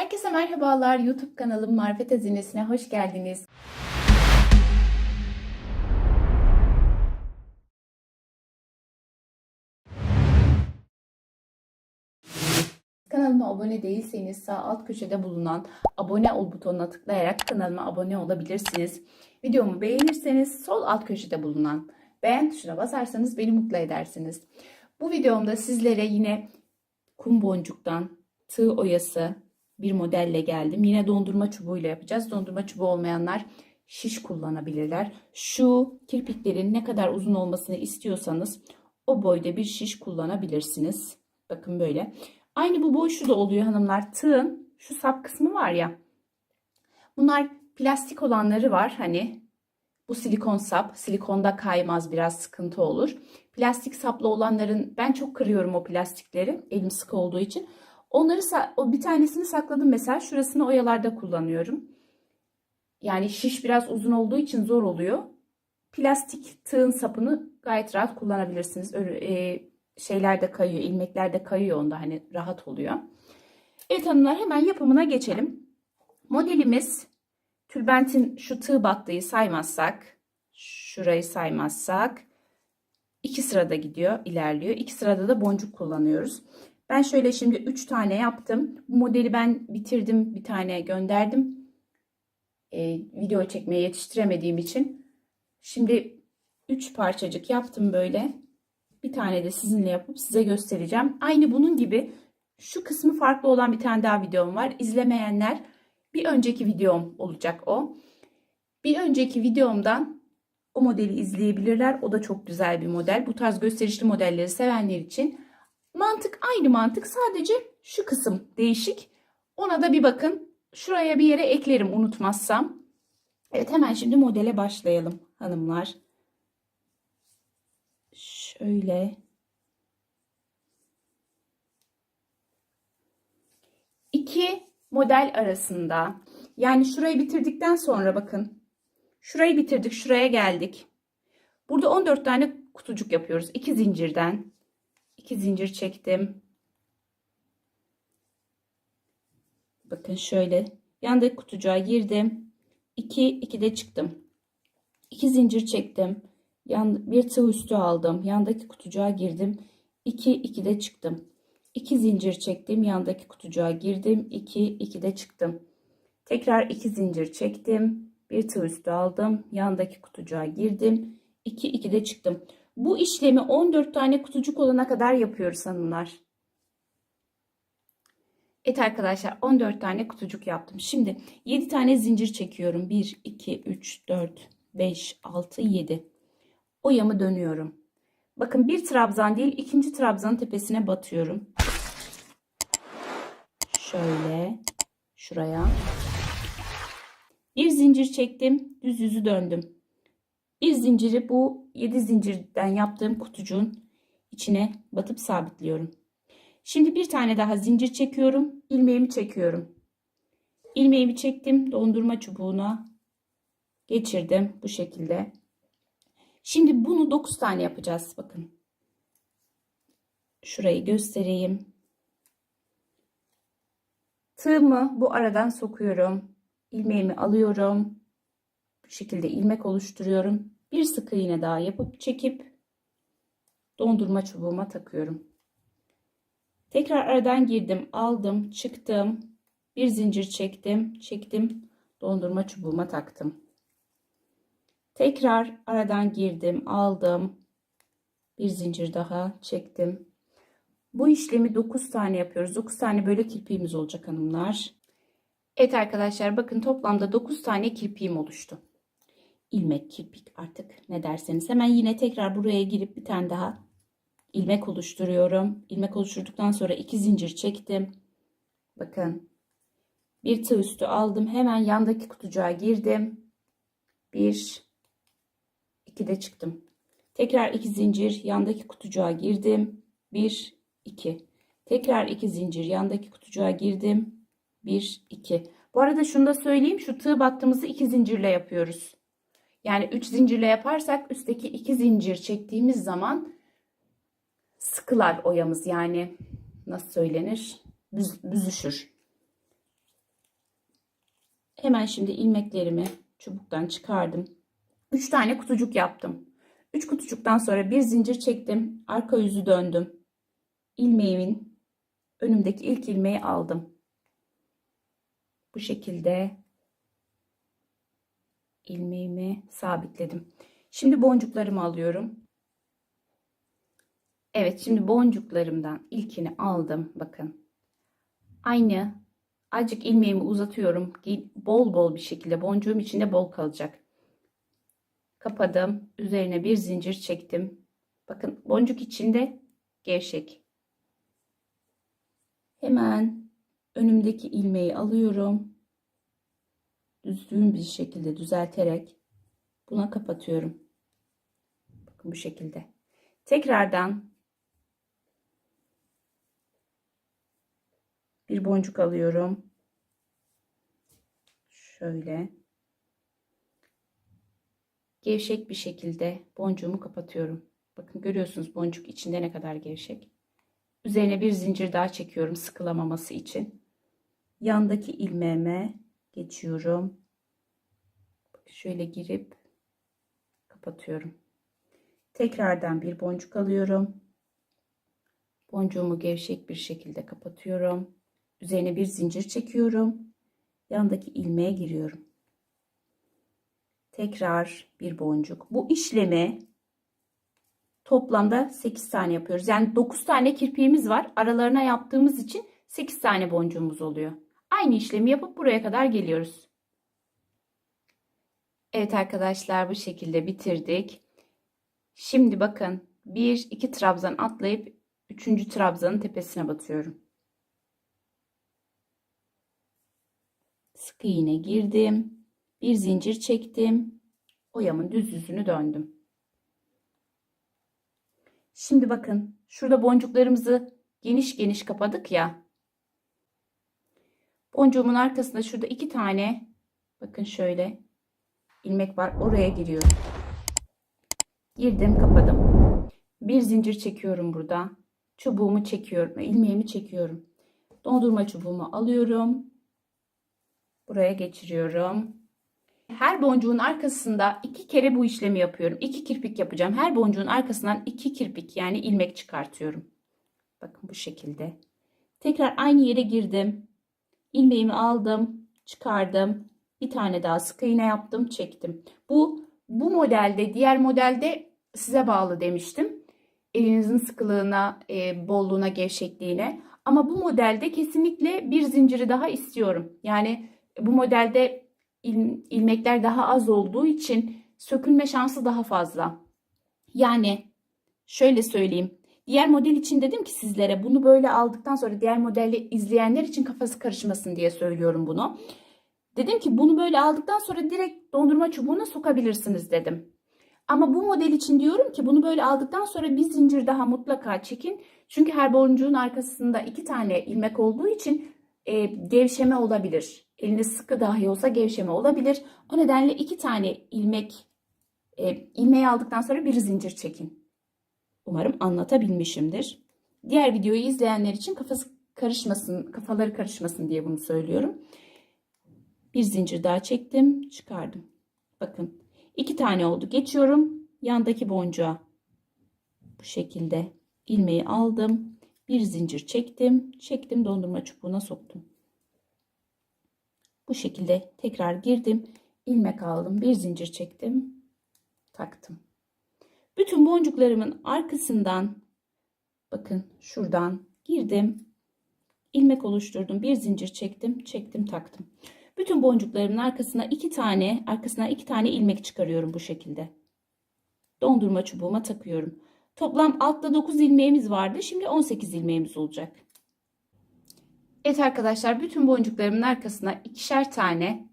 Herkese merhabalar. YouTube kanalım Marifet Hazinesi'ne hoş geldiniz. Kanalıma abone değilseniz sağ alt köşede bulunan abone ol butonuna tıklayarak kanalıma abone olabilirsiniz. Videomu beğenirseniz sol alt köşede bulunan beğen tuşuna basarsanız beni mutlu edersiniz. Bu videomda sizlere yine kum boncuktan tığ oyası bir modelle geldim. Yine dondurma çubuğuyla yapacağız. Dondurma çubuğu olmayanlar şiş kullanabilirler. Şu kirpiklerin ne kadar uzun olmasını istiyorsanız o boyda bir şiş kullanabilirsiniz. Bakın böyle. Aynı bu boy şu da oluyor hanımlar. Tığın şu sap kısmı var ya. Bunlar plastik olanları var hani. Bu silikon sap. Silikonda kaymaz biraz sıkıntı olur. Plastik saplı olanların ben çok kırıyorum o plastikleri. Elim sıkı olduğu için. Onları o bir tanesini sakladım mesela. Şurasını oyalarda kullanıyorum. Yani şiş biraz uzun olduğu için zor oluyor. Plastik tığın sapını gayet rahat kullanabilirsiniz. Öyle, e, şeyler de kayıyor, ilmekler de kayıyor onda hani rahat oluyor. Evet hanımlar hemen yapımına geçelim. Modelimiz tülbentin şu tığ battığı saymazsak, şurayı saymazsak iki sırada gidiyor, ilerliyor. İki sırada da boncuk kullanıyoruz. Ben şöyle şimdi 3 tane yaptım. Bu modeli ben bitirdim. Bir tane gönderdim. Ee, video çekmeye yetiştiremediğim için. Şimdi 3 parçacık yaptım böyle. Bir tane de sizinle yapıp size göstereceğim. Aynı bunun gibi şu kısmı farklı olan bir tane daha videom var. İzlemeyenler bir önceki videom olacak o. Bir önceki videomdan o modeli izleyebilirler. O da çok güzel bir model. Bu tarz gösterişli modelleri sevenler için Mantık aynı mantık sadece şu kısım değişik. Ona da bir bakın. Şuraya bir yere eklerim unutmazsam. Evet hemen şimdi modele başlayalım hanımlar. Şöyle. İki model arasında yani şurayı bitirdikten sonra bakın. Şurayı bitirdik şuraya geldik. Burada 14 tane kutucuk yapıyoruz. iki zincirden. 2 zincir çektim. Bakın şöyle yandaki kutucuğa girdim. 2 2 de çıktım. 2 zincir çektim. Yan, bir tığ üstü aldım. Yandaki kutucuğa girdim. 2 2 de çıktım. 2 zincir çektim. Yandaki kutucuğa girdim. 2 2 de çıktım. Tekrar 2 zincir çektim. Bir tığ üstü aldım. Yandaki kutucuğa girdim. 2 2 de çıktım. Bu işlemi 14 tane kutucuk olana kadar yapıyoruz hanımlar. Evet arkadaşlar 14 tane kutucuk yaptım. Şimdi 7 tane zincir çekiyorum. 1, 2, 3, 4, 5, 6, 7. Oyamı dönüyorum. Bakın bir trabzan değil ikinci trabzanın tepesine batıyorum. Şöyle şuraya. Bir zincir çektim. Düz yüzü döndüm. Bir zinciri bu 7 zincirden yaptığım kutucuğun içine batıp sabitliyorum. Şimdi bir tane daha zincir çekiyorum. ilmeğimi çekiyorum. İlmeğimi çektim. Dondurma çubuğuna geçirdim bu şekilde. Şimdi bunu 9 tane yapacağız. Bakın. Şurayı göstereyim. Tığımı bu aradan sokuyorum. ilmeğimi alıyorum şekilde ilmek oluşturuyorum. Bir sık iğne daha yapıp çekip dondurma çubuğuma takıyorum. Tekrar aradan girdim, aldım, çıktım. Bir zincir çektim, çektim, dondurma çubuğuma taktım. Tekrar aradan girdim, aldım. Bir zincir daha çektim. Bu işlemi 9 tane yapıyoruz. 9 tane böyle kirpiğimiz olacak hanımlar. Evet arkadaşlar bakın toplamda 9 tane kirpiğim oluştu ilmek, kirpik artık ne derseniz. Hemen yine tekrar buraya girip bir tane daha ilmek oluşturuyorum. İlmek oluşturduktan sonra iki zincir çektim. Bakın. Bir tığ üstü aldım. Hemen yandaki kutucuğa girdim. Bir, iki de çıktım. Tekrar iki zincir yandaki kutucuğa girdim. Bir, iki. Tekrar iki zincir yandaki kutucuğa girdim. Bir, iki. Bu arada şunu da söyleyeyim. Şu tığ battığımızı iki zincirle yapıyoruz. Yani 3 zincirle yaparsak üstteki 2 zincir çektiğimiz zaman sıkılar oyamız yani nasıl söylenir? Büz, büzüşür. Hemen şimdi ilmeklerimi çubuktan çıkardım. 3 tane kutucuk yaptım. 3 kutucuktan sonra bir zincir çektim. Arka yüzü döndüm. İlmeğimin önümdeki ilk ilmeği aldım. Bu şekilde ilmeğimi sabitledim. Şimdi boncuklarımı alıyorum. Evet şimdi boncuklarımdan ilkini aldım. Bakın. Aynı azıcık ilmeğimi uzatıyorum. Bol bol bir şekilde boncuğum içinde bol kalacak. Kapadım. Üzerine bir zincir çektim. Bakın boncuk içinde gevşek. Hemen önümdeki ilmeği alıyorum. Düzgün bir şekilde düzelterek buna kapatıyorum. Bakın bu şekilde. Tekrardan bir boncuk alıyorum. Şöyle gevşek bir şekilde boncuğumu kapatıyorum. Bakın görüyorsunuz boncuk içinde ne kadar gevşek. Üzerine bir zincir daha çekiyorum sıkılamaması için. Yandaki ilmeğime geçiyorum. Şöyle girip kapatıyorum. Tekrardan bir boncuk alıyorum. Boncuğumu gevşek bir şekilde kapatıyorum. Üzerine bir zincir çekiyorum. Yandaki ilmeğe giriyorum. Tekrar bir boncuk. Bu işlemi toplamda 8 tane yapıyoruz. Yani 9 tane kirpiğimiz var. Aralarına yaptığımız için 8 tane boncuğumuz oluyor. Aynı işlemi yapıp buraya kadar geliyoruz. Evet arkadaşlar bu şekilde bitirdik. Şimdi bakın 1 2 trabzan atlayıp 3. trabzanın tepesine batıyorum. Sık iğne girdim. Bir zincir çektim. Oyamın düz yüzünü döndüm. Şimdi bakın şurada boncuklarımızı geniş geniş kapadık ya. Boncuğumun arkasında şurada iki tane bakın şöyle ilmek var. Oraya giriyorum. Girdim kapadım. Bir zincir çekiyorum burada. Çubuğumu çekiyorum. ilmeğimi çekiyorum. Dondurma çubuğumu alıyorum. Buraya geçiriyorum. Her boncuğun arkasında iki kere bu işlemi yapıyorum. İki kirpik yapacağım. Her boncuğun arkasından iki kirpik yani ilmek çıkartıyorum. Bakın bu şekilde. Tekrar aynı yere girdim. İlmeğimi aldım, çıkardım. Bir tane daha sık iğne yaptım, çektim. Bu bu modelde, diğer modelde size bağlı demiştim. Elinizin sıkılığına, e, bolluğuna, gevşekliğine. Ama bu modelde kesinlikle bir zinciri daha istiyorum. Yani bu modelde il, ilmekler daha az olduğu için sökülme şansı daha fazla. Yani şöyle söyleyeyim. Diğer model için dedim ki sizlere bunu böyle aldıktan sonra diğer modeli izleyenler için kafası karışmasın diye söylüyorum bunu. Dedim ki bunu böyle aldıktan sonra direkt dondurma çubuğuna sokabilirsiniz dedim. Ama bu model için diyorum ki bunu böyle aldıktan sonra bir zincir daha mutlaka çekin. Çünkü her boncuğun arkasında iki tane ilmek olduğu için e, gevşeme olabilir. Elinde sıkı dahi olsa gevşeme olabilir. O nedenle iki tane ilmek e, ilmeği aldıktan sonra bir zincir çekin. Umarım anlatabilmişimdir. Diğer videoyu izleyenler için kafası karışmasın, kafaları karışmasın diye bunu söylüyorum. Bir zincir daha çektim, çıkardım. Bakın iki tane oldu. Geçiyorum yandaki boncuğa. Bu şekilde ilmeği aldım. Bir zincir çektim. Çektim dondurma çubuğuna soktum. Bu şekilde tekrar girdim. ilmek aldım. Bir zincir çektim. Taktım. Bütün boncuklarımın arkasından bakın şuradan girdim. ilmek oluşturdum. Bir zincir çektim. Çektim taktım. Bütün boncuklarımın arkasına iki tane arkasına iki tane ilmek çıkarıyorum bu şekilde. Dondurma çubuğuma takıyorum. Toplam altta 9 ilmeğimiz vardı. Şimdi 18 ilmeğimiz olacak. Evet arkadaşlar bütün boncuklarımın arkasına ikişer tane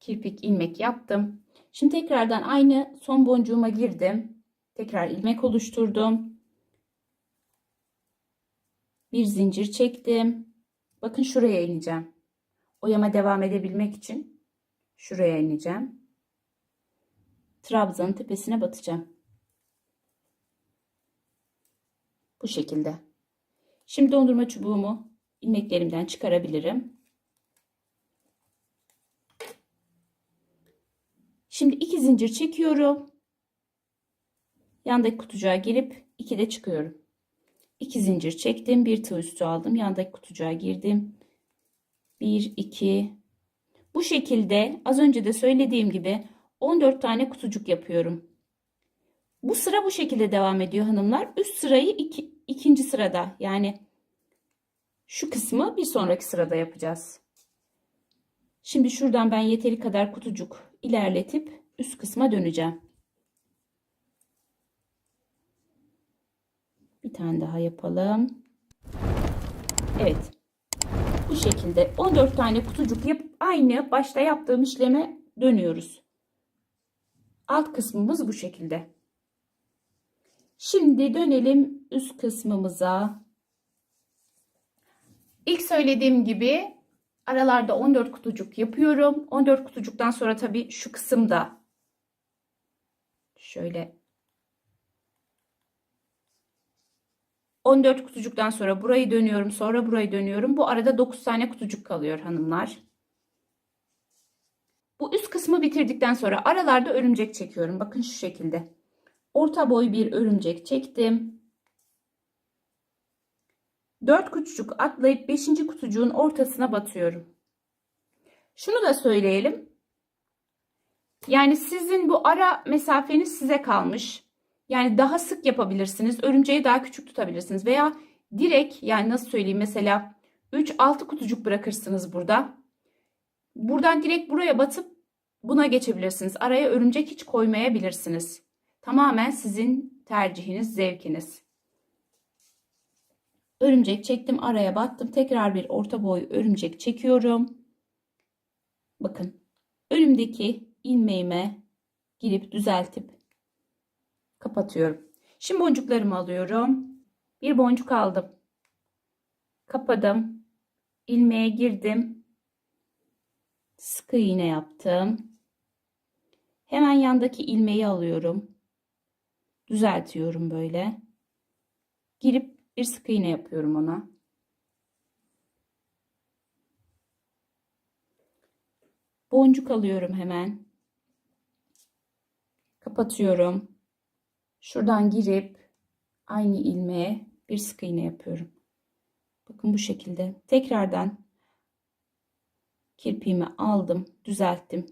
kirpik ilmek yaptım. Şimdi tekrardan aynı son boncuğuma girdim. Tekrar ilmek oluşturdum. Bir zincir çektim. Bakın şuraya ineceğim. Oyama devam edebilmek için şuraya ineceğim. Trabzanın tepesine batacağım. Bu şekilde. Şimdi dondurma çubuğumu ilmeklerimden çıkarabilirim. Şimdi iki zincir çekiyorum. Yandaki kutucuğa gelip 2 de çıkıyorum. 2 zincir çektim. Bir tığ üstü aldım. Yandaki kutucuğa girdim. 1 2 Bu şekilde az önce de söylediğim gibi 14 tane kutucuk yapıyorum. Bu sıra bu şekilde devam ediyor hanımlar. Üst sırayı iki, ikinci sırada yani şu kısmı bir sonraki sırada yapacağız. Şimdi şuradan ben yeteri kadar kutucuk ilerletip üst kısma döneceğim. Bir tane daha yapalım. Evet. Bu şekilde 14 tane kutucuk yapıp aynı başta yaptığım işleme dönüyoruz. Alt kısmımız bu şekilde. Şimdi dönelim üst kısmımıza. İlk söylediğim gibi aralarda 14 kutucuk yapıyorum. 14 kutucuktan sonra tabii şu kısımda şöyle 14 kutucuktan sonra burayı dönüyorum. Sonra burayı dönüyorum. Bu arada 9 tane kutucuk kalıyor hanımlar. Bu üst kısmı bitirdikten sonra aralarda örümcek çekiyorum. Bakın şu şekilde. Orta boy bir örümcek çektim. 4 kutucuk atlayıp 5. kutucuğun ortasına batıyorum. Şunu da söyleyelim. Yani sizin bu ara mesafeniz size kalmış. Yani daha sık yapabilirsiniz. Örümceği daha küçük tutabilirsiniz. Veya direkt yani nasıl söyleyeyim mesela 3-6 kutucuk bırakırsınız burada. Buradan direkt buraya batıp buna geçebilirsiniz. Araya örümcek hiç koymayabilirsiniz. Tamamen sizin tercihiniz, zevkiniz. Örümcek çektim, araya battım. Tekrar bir orta boy örümcek çekiyorum. Bakın. Önümdeki ilmeğime girip düzeltip kapatıyorum. Şimdi boncuklarımı alıyorum. Bir boncuk aldım. Kapadım. ilmeğe girdim. Sıkı iğne yaptım. Hemen yandaki ilmeği alıyorum. Düzeltiyorum böyle. Girip bir sık iğne yapıyorum ona. Boncuk alıyorum hemen. Kapatıyorum. Şuradan girip aynı ilmeğe bir sık iğne yapıyorum. Bakın bu şekilde. Tekrardan kirpiğimi aldım, düzelttim.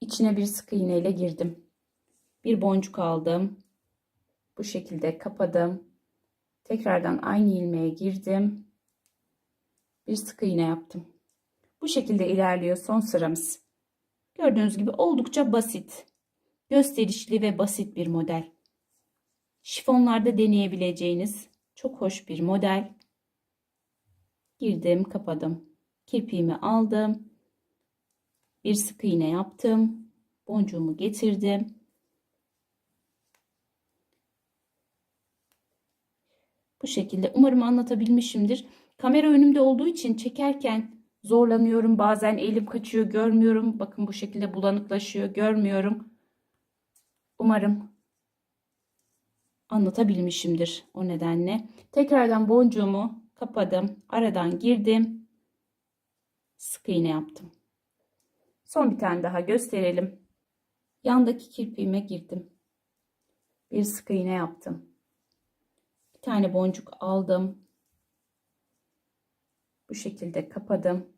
İçine bir sık iğne ile girdim. Bir boncuk aldım. Bu şekilde kapadım. Tekrardan aynı ilmeğe girdim. Bir sık iğne yaptım. Bu şekilde ilerliyor son sıramız. Gördüğünüz gibi oldukça basit, gösterişli ve basit bir model. Şifonlarda deneyebileceğiniz çok hoş bir model. Girdim, kapadım. Kirpiğimi aldım. Bir sık iğne yaptım. Boncuğumu getirdim. Bu şekilde umarım anlatabilmişimdir. Kamera önümde olduğu için çekerken zorlanıyorum. Bazen elim kaçıyor, görmüyorum. Bakın bu şekilde bulanıklaşıyor, görmüyorum. Umarım anlatabilmişimdir o nedenle. Tekrardan boncuğumu kapadım. Aradan girdim. Sık iğne yaptım. Son bir tane daha gösterelim. Yandaki kirpiğime girdim. Bir sık iğne yaptım. Bir tane boncuk aldım. Bu şekilde kapadım.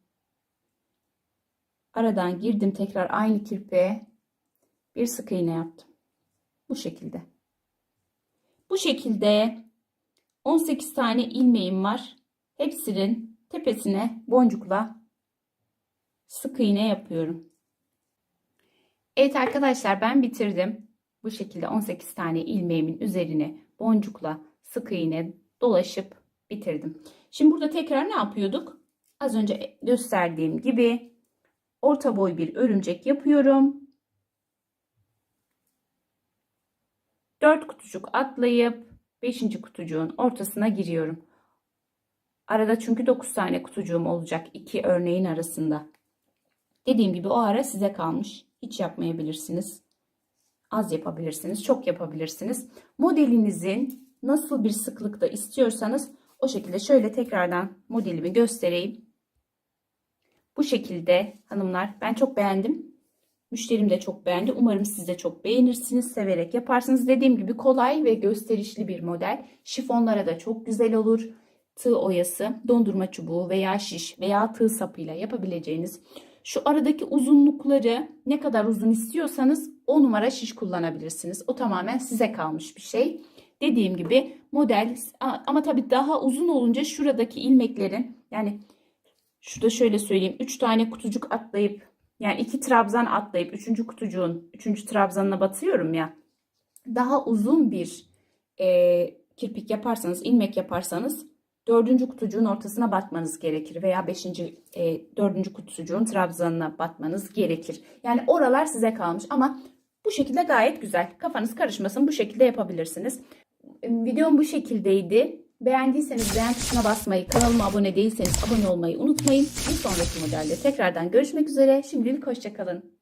Aradan girdim tekrar aynı kirpiğe. Bir sık iğne yaptım. Bu şekilde. Bu şekilde 18 tane ilmeğim var. Hepsinin tepesine boncukla sık iğne yapıyorum. Evet arkadaşlar ben bitirdim. Bu şekilde 18 tane ilmeğimin üzerine boncukla sık iğne dolaşıp bitirdim. Şimdi burada tekrar ne yapıyorduk? Az önce gösterdiğim gibi orta boy bir örümcek yapıyorum. 4 kutucuk atlayıp 5. kutucuğun ortasına giriyorum. Arada çünkü 9 tane kutucuğum olacak iki örneğin arasında. Dediğim gibi o ara size kalmış. Hiç yapmayabilirsiniz. Az yapabilirsiniz, çok yapabilirsiniz. Modelinizin nasıl bir sıklıkta istiyorsanız o şekilde şöyle tekrardan modelimi göstereyim. Bu şekilde hanımlar ben çok beğendim. Müşterim de çok beğendi. Umarım siz de çok beğenirsiniz. Severek yaparsınız. Dediğim gibi kolay ve gösterişli bir model. Şifonlara da çok güzel olur. Tığ oyası, dondurma çubuğu veya şiş veya tığ sapıyla yapabileceğiniz şu aradaki uzunlukları ne kadar uzun istiyorsanız o numara şiş kullanabilirsiniz. O tamamen size kalmış bir şey. Dediğim gibi model ama tabii daha uzun olunca şuradaki ilmeklerin yani şurada şöyle söyleyeyim 3 tane kutucuk atlayıp yani iki trabzan atlayıp üçüncü kutucuğun üçüncü trabzanına batıyorum ya daha uzun bir e, kirpik yaparsanız ilmek yaparsanız dördüncü kutucuğun ortasına batmanız gerekir veya beşinci e, dördüncü kutucuğun trabzanına batmanız gerekir. Yani oralar size kalmış ama bu şekilde gayet güzel. Kafanız karışmasın bu şekilde yapabilirsiniz. Videom bu şekildeydi. Beğendiyseniz beğen tuşuna basmayı, kanalıma abone değilseniz abone olmayı unutmayın. Bir sonraki modelde tekrardan görüşmek üzere. Şimdilik hoşçakalın.